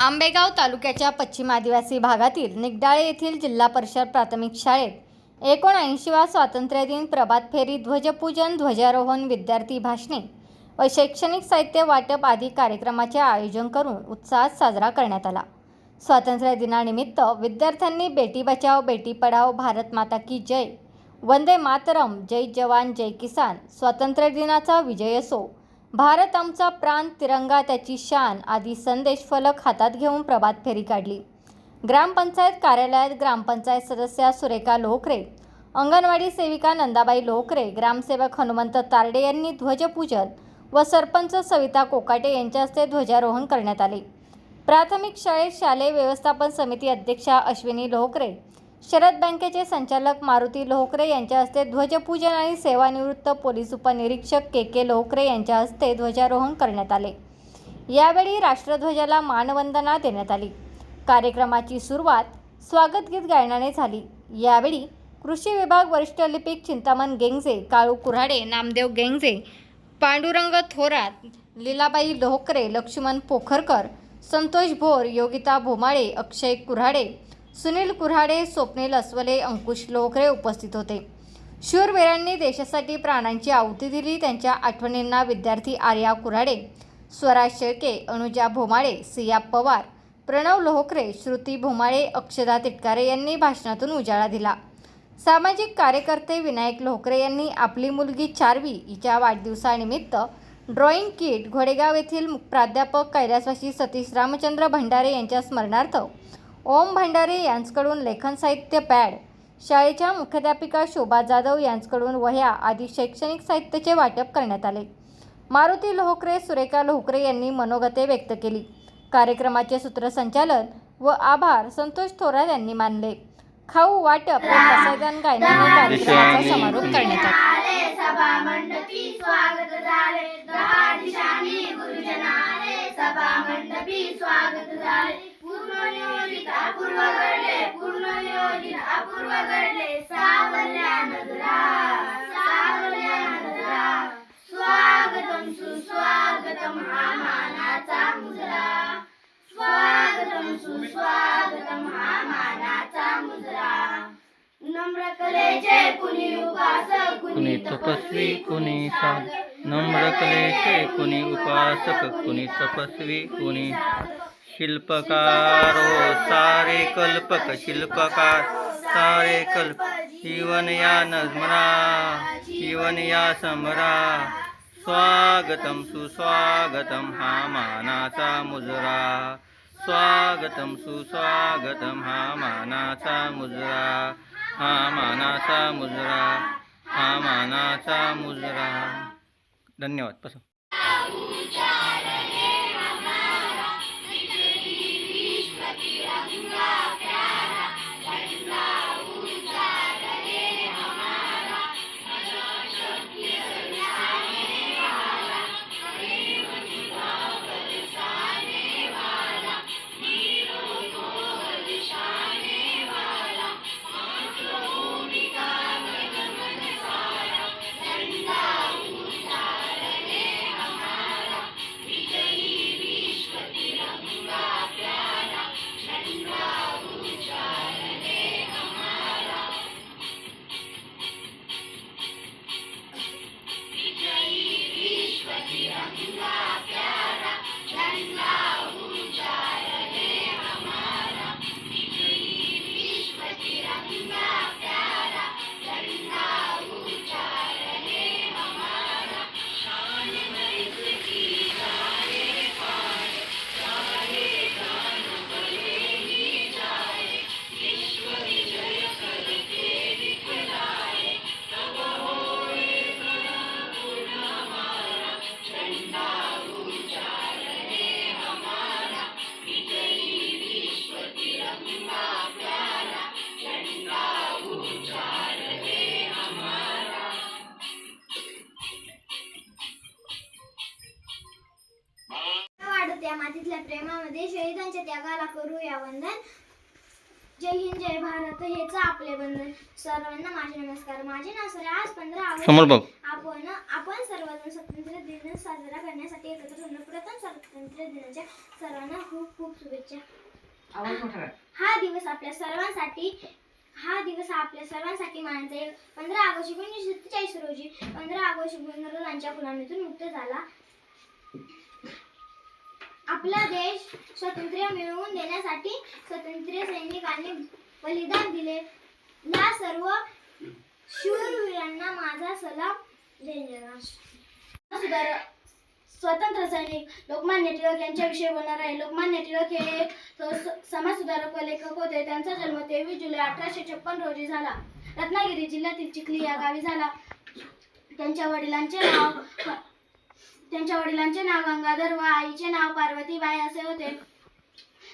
आंबेगाव तालुक्याच्या पश्चिम आदिवासी भागातील निगडाळे येथील जिल्हा परिषद प्राथमिक शाळेत एकोणऐंशीवा स्वातंत्र्य दिन प्रभात फेरी ध्वजपूजन ध्वजारोहण विद्यार्थी भाषणे व शैक्षणिक साहित्य वाटप आदी कार्यक्रमाचे आयोजन करून उत्साहात साजरा करण्यात आला. स्वातंत्र्य दिनानिमित्त विद्यार्थ्यांनी बेटी बचाव बेटी पढाओ भारत माता की जय वंदे मातरम जय जवान जय किसान स्वातंत्र्य दिनाचा विजय असो भारत आमचा प्राण तिरंगा त्याची शान आदी संदेश फलक हातात घेऊन प्रभात फेरी काढली. ग्रामपंचायत कार्यालयात ग्रामपंचायत सदस्या सुरेखा लोखरे अंगणवाडी सेविका नंदाबाई लोहकरे ग्रामसेवक हनुमंत तारडे यांनी ध्वजपूजन व सरपंच सविता कोकाटे यांच्या हस्ते ध्वजारोहण करण्यात आले. प्राथमिक शाळेत शालेय व्यवस्थापन समिती अध्यक्षा अश्विनी लोखरे शरद बँकेचे संचालक मारुती लोहकरे यांच्या हस्ते ध्वजपूजन आणि सेवानिवृत्त पोलीस उपनिरीक्षक के के लोहकरे यांच्या हस्ते ध्वजारोहण करण्यात आले. यावेळी राष्ट्रध्वजाला मानवंदना देण्यात आली. कार्यक्रमाची सुरुवात स्वागत गीत गायनाने झाली. यावेळी कृषी विभाग वरिष्ठ लिपिक चिंतामण गेंगजे काळू कुऱ्हाडे नामदेव गेंगजे पांडुरंग थोरात लीलाबाई लोहकरे लक्ष्मण पोखरकर संतोष भोर योगिता भोमाळे अक्षय कुऱ्हाडे सुनील कुऱ्हाडे स्वप्नील अस्वले अंकुश लोखरे उपस्थित होते. शूरवीरांनी देशासाठी प्राणांची आहुती दिली. त्यांच्या आठवणींना विद्यार्थी आर्या कुऱ्हाडे स्वराज शेळके अनुजा भोमाळे सिया पवार प्रणव लोहकरे श्रुती भोमाळे अक्षदा तिटकारे यांनी भाषणातून उजाळा दिला. सामाजिक कार्यकर्ते विनायक लोहकरे यांनी आपली मुलगी चारवी हिच्या वाढदिवसानिमित्त ड्रॉइंग किट घोडेगाव येथील प्राध्यापक कैलासवासी सतीश रामचंद्र भंडारे यांच्या स्मरणार्थ ओम भंडारे यांच्याकडून लेखन साहित्य पॅड. शाळेच्या मुख्याध्यापिका शोभा जाधव यांच्याकडून वह्या आदी शैक्षणिक साहित्याचे वाटप करण्यात आले. मारुती लोहकरे सुरेखा लोहकरे यांनी मनोगते व्यक्त केली. कार्यक्रमाचे सूत्रसंचालन व आभार संतोष थोरात यांनी मानले. खाऊ वाटप व गायनाने कार्यक्रमाचा समारोप करण्यात आला. घडले पूर्ण नियोजित अपूर्व घडले. सावल्या नगरा सावल्या नगरा स्वागतम सुस्वागतम हा मानाचा मुजरा. स्वागतम सुस्वागतम हा मानाचा मुजरा. नम्र कलेचे कुणी उपासक कुणी तपस्वी कुणी साध नम्र कलेचे कुणी उपासक कुणी तपस्वी कुणी शिल्पकार हो सारे कल्पक शिल्पकार सारे कल्प जीवन या नजमरा जीवन या समरा. स्वागतम सुस्वागतम हा मानाचा मुजरा. स्वागतम सुस्वागतम हा मानाचा मुजरा. हा मानाचा मुजरा. हा मानाचा मुजरा. धन्यवाद. पसंत. मातीतल्या प्रेमामध्ये शहीदांच्या त्यागाला करूया वंदन जय हिंद जय भारत हेच आपले बंधन सर्वांना माझे नमस्कार माझे नाव सर आज पंधरा ऑगस्ट आपण आपण सर्वजण स्वातंत्र्य दिन साजरा करण्यासाठी एकत्र जमलो प्रथम स्वातंत्र्य दिनाच्या सर्वांना खूप खूप शुभेच्छा आवाज मोठा कर. हा दिवस आपल्या सर्वांसाठी हा दिवस हा आपल्या सर्वांसाठी मानायचा आहे पंधरा ऑगस्ट एकोणीसशे सत्तेचाळीस रोजी पंधरा ऑगस्ट इंग्रजांच्या गुलामीतून मुक्त झाला आपला देश स्वातंत्र्य मिळवून देण्यासाठी स्वातंत्र्य सैनिकांनी बलिदान दिले. या सर्व शूरवीरांना माझा सलाम. जय सुधार स्वतंत्र सैनिक लोकमान्य टिळक यांच्याविषयी बोलणार आहे. लोकमान्य टिळक हे एक समाजसुधारक व लेखक होते त्यांचा जन्म तेवीस जुलै अठराशे छप्पन रोजी झाला. रत्नागिरी जिल्ह्यातील चिखली या गावी झाला. त्यांच्या वडिलांचे नाव त्यांच्या वडिलांचे नाव गंगाधर व आईचे नाव पार्वतीबाई असे होते.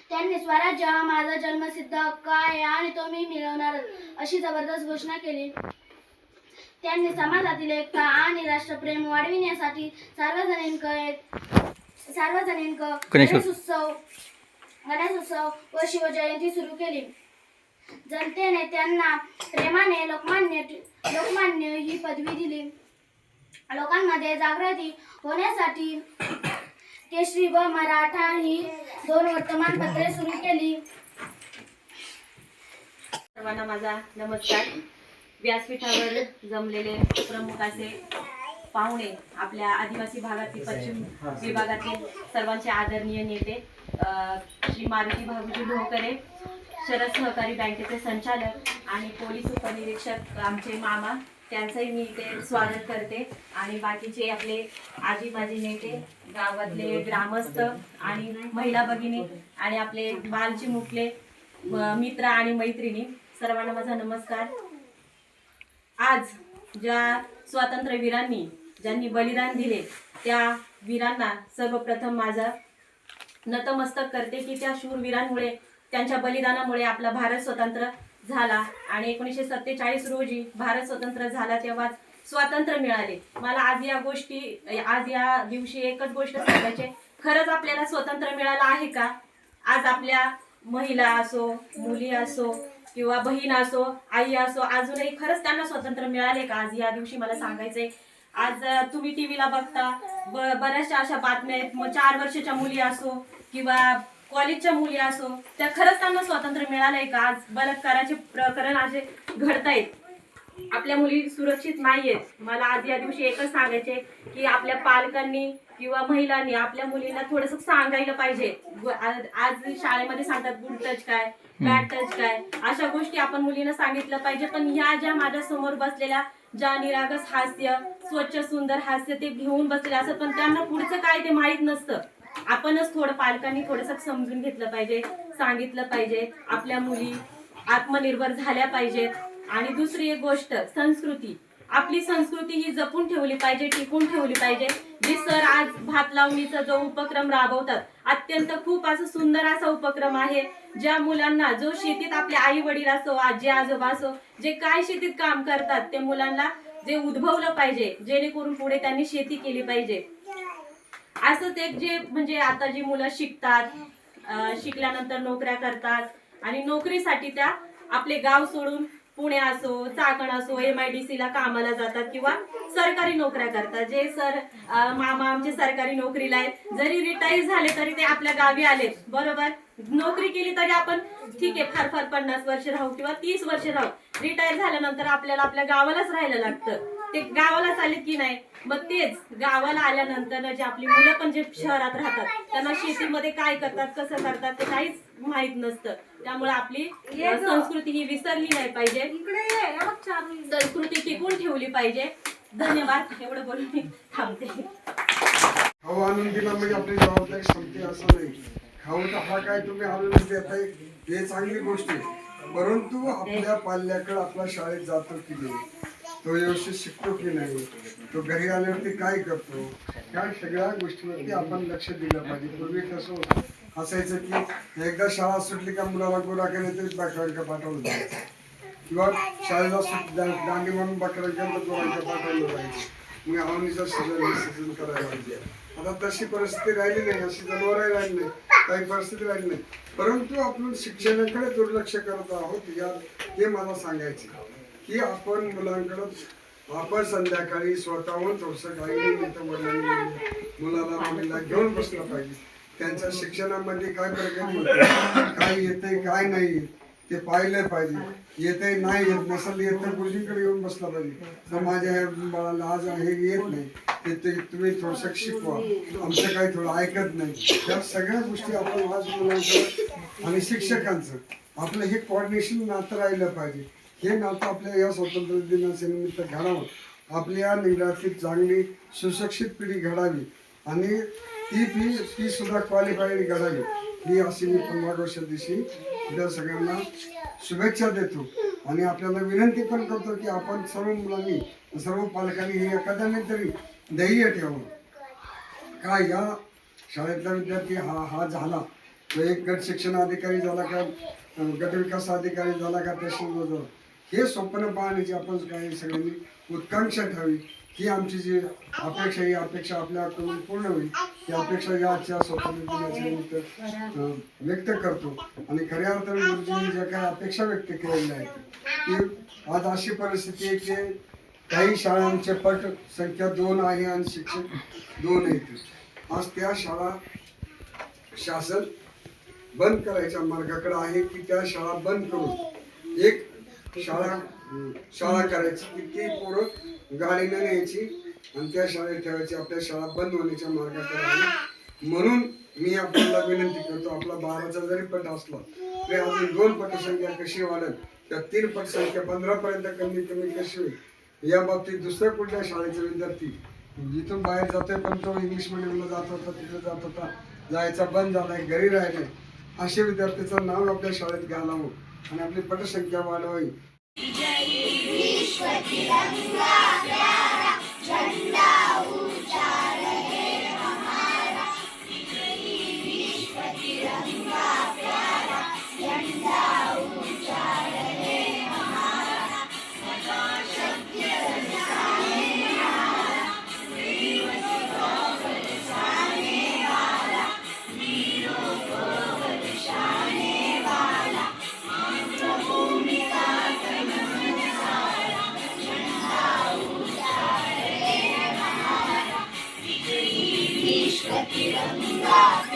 त्यांनी स्वराज्य हा माझा जन्मसिद्ध हक्क आहे आणि तो मी मिळवणार अशी जबरदस्त घोषणा केली. त्यांनी समाजातील एकता आणि राष्ट्रप्रेम वाढविण्यासाठी सार्वजनिक सार्वजनिक गणेशोत्सव. गणेशोत्सव गणेशोत्सव व शिवजयंती सुरू केली. जनतेने त्यांना प्रेमाने लोकमान्य लोकमान्य ही पदवी दिली. लोकांमध्ये जागृती होण्यासाठी केशरी व मराठा ही दोन वर्तमानपत्रे सुरू केली. सर्वांना माझा नमस्कार. व्यासपीठावर जमलेले प्रमुख असे पाहुणे आपल्या आदिवासी भागातील पश्चिम विभागातील सर्वांचे आदरणीय नेते श्री मारुती भागुजी भोकरे शरद सहकारी बँकेचे संचालक आणि पोलीस उपनिरीक्षक आमचे मामा त्यांचंही मी इथे स्वागत करते. आणि बाकीचे आपले आजी माजी नेते गावातले ग्रामस्थ आणि महिला भगिनी आणि आपले बालची मुकले मित्र आणि मैत्रिणी सर्वांना माझा नमस्कार. आज ज्या स्वातंत्र्यवीरांनी ज्यांनी बलिदान दिले त्या वीरांना सर्वप्रथम माझं नतमस्तक करते की त्या शूरवीरांमुळे त्यांच्या बलिदानामुळे आपला भारत स्वतंत्र झाला. आणि एकोणीसशे सत्तेचाळीस रोजी भारत स्वतंत्र झाला तेव्हा स्वातंत्र्य मिळाले. मला आज या गोष्टी आज या दिवशी एकच गोष्ट सांगायची खरंच आपल्याला स्वातंत्र्य मिळालं आहे का? आज आपल्या महिला असो मुली असो किंवा बहीण असो आई असो अजूनही खरंच त्यांना स्वातंत्र्य मिळाले का? आज या दिवशी मला सांगायचंय. आज तुम्ही टी व्हीला बघता. ब- बऱ्याचशा अशा बातम्या आहेत. मग चार वर्षाच्या मुली असो किंवा कॉलेजच्या मुली असो त्या खरंच त्यांना स्वातंत्र्य मिळालंय का? आज बलात्काराचे प्रकरण असे घडतायत. आपल्या मुली सुरक्षित नाहीयेत. मला आज या दिवशी एकच सांगायचे की आपल्या पालकांनी किंवा महिलांनी आपल्या मुलींना थोडस सांगायला पाहिजे. आज शाळेमध्ये सांगतात गुड टच काय? बॅड टच काय? अशा गोष्टी आपण मुलींना सांगितलं पाहिजे. पण ह्या ज्या माझ्यासमोर बसलेल्या ज्या निरागस हास्य स्वच्छ सुंदर हास्य ते घेऊन बसलेले असतात पण त्यांना पुढचं काय ते माहीत नसतं. आपणच थोडं पालकांनी थोडंसं समजून घेतलं पाहिजे सांगितलं पाहिजे आपल्या मुली आत्मनिर्भर झाल्या पाहिजेत. आणि दुसरी एक गोष्ट संस्कृती. आपली संस्कृती ही जपून ठेवली पाहिजे टिकून ठेवली पाहिजे. जे सर आज भात लावणीचा जो उपक्रम राबवतात अत्यंत खूप असं सुंदर असा उपक्रम आहे ज्या मुलांना जो शेतीत आपले आई वडील असो आजी आजोबा असो जे काय शेतीत काम करतात ते मुलांना जे उद्भवलं पाहिजे जेणेकरून पुढे त्यांनी शेती केली पाहिजे. असंच एक जे म्हणजे आता जी मुलं शिकतात शिकल्यानंतर नोकऱ्या करतात आणि नोकरीसाठी त्या आपले गाव सोडून पुणे असो चाकण असो एम आय डी सीला कामाला जातात किंवा सरकारी नोकऱ्या करतात. जे सर मामा आमचे सरकारी नोकरीला आहेत. जरी रिटायर झाले तरी ते आपल्या गावी आले बरोबर? नोकरी केली तरी आपण ठीक आहे फार फार पन्नास वर्ष राहू किंवा तीस वर्ष राहू. रिटायर झाल्यानंतर आपल्याला आपल्या गावालाच राहायला लागतं. ते गावाला आलेत की नाही मग तेच गावाला आल्यानंतर जे आपली मुलं पण जे शहरात राहतात त्यांना शेतीमध्ये काय करतात कसं करतात ते काहीच माहीत नसतं. त्यामुळे आपली संस्कृती ही विसरली नाही पाहिजे. संस्कृती टिकून ठेवली पाहिजे. धन्यवाद. एवढं बोलून मी थांबते. खाऊ आणून दिला म्हणजे आपली जबाबदारी संपते असं नाही. खाऊ तर हा काय तुम्ही आणून देताय हे चांगली गोष्ट आहे. परंतु आपल्या पाल्याकडे आपला शाळेत जातो की नाही? तो व्यवस्थित शिकतो की नाही? तो घरी आल्यावरती काय करतो? ह्या सगळ्या गोष्टीवरती आपण लक्ष दिलं पाहिजे. पूर्वी कसं होतं? असायचं की एकदा शाळा सुटली का मुलाला गोळा तरी बाकरांका पाठवलं जायचं. किंवा शाळेला सुट दांडी म्हणून बाकरांच्या गोरांका पाठवलं पाहिजे मग आवनीचं सीझन विसर्जन करायला पाहिजे आता तशी परिस्थिती राहिली नाही. अशी जनावरही राहिली नाही. काही परिस्थिती राहिली नाही. परंतु आपण शिक्षणाकडे दुर्लक्ष करत आहोत. या हे मला सांगायचे की आपण मुलांकडे आपण संध्याकाळी स्वतःहून थोडस काही निमित्त मुलाला मुलीला घेऊन बसलं पाहिजे. त्यांच्या शिक्षणामध्ये काय प्रगती होते काय येते काय नाही? ते पाहिलं पाहिजे. येते नाही येत नसेल येत तर गुरुजींकडे येऊन बसला पाहिजे. तर माझ्या बाळाला आज हे येत नाही ते ते तुम्ही थोडस शिकवा. आमचं काही थोडं ऐकत नाही. त्या सगळ्या गोष्टी आपण आज मुलांचं आणि शिक्षकांचं आपलं हे कॉर्डिनेशन नातं राहिलं पाहिजे. हे आता आपल्या या स्वातंत्र्य दिनाच्या निमित्त घडावं. आपल्या निगडातली चांगली सुशिक्षित पिढी घडावी आणि ती पी ती सुद्धा क्वालिफाईड घडावी. ही अशी मी पंधरा दिवशी त्या सगळ्यांना शुभेच्छा देतो. आणि आपल्याला विनंती पण करतो की आपण सर्व मुलांनी सर्व पालकांनी हे एखाद्याने तरी ध्येय ठेवावं. का या शाळेतला विद्यार्थी हा हा झाला? तो एक गट शिक्षण अधिकारी झाला का? गटविकास अधिकारी झाला का? तहसील झाला. हे स्वप्न पाहण्याची आपण काही सगळ्यांनी उत्कांक्षा ठेवी ही आमची जी अपेक्षा ही अपेक्षा आपल्याकडून पूर्ण होईल. ही अपेक्षा या आजच्या स्वप्न दिनाच्या व्यक्त करतो. आणि खऱ्या अर्थाने गुरुजींनी ज्या काही अपेक्षा व्यक्त केलेल्या आहेत की आज अशी परिस्थिती आहे की काही शाळांचे पट संख्या दोन आहे आणि शिक्षक दोन आहेत आज त्या शाळा शासन बंद करायच्या मार्गाकडे आहे की त्या शाळा बंद करून एक शाळा शाळा करायची. किती पोरं गाडीनं न्यायची आणि त्या शाळेत ठेवायची. आपल्या शाळा बंद होण्याच्या मार्गाकडे राहिली म्हणून मी आपल्याला विनंती करतो आपला बाराचा जरी पट असला तरी अजून दोन पटसंख्या कशी वाढेल? त्या तीन पटसंख्या पंधरा पर्यंत कमी कमी कशी होईल? या बाबतीत दुसऱ्या कुठल्या शाळेचे विद्यार्थी जिथून बाहेर जातोय पण तो इंग्लिश मिडियमला जात होता तिथे जात होता जायचा बंद झालाय घरी राहिले असे विद्यार्थ्याचं नाव आपल्या शाळेत घालावं. आणि आपली पटसंख्या वाढवावी. भारत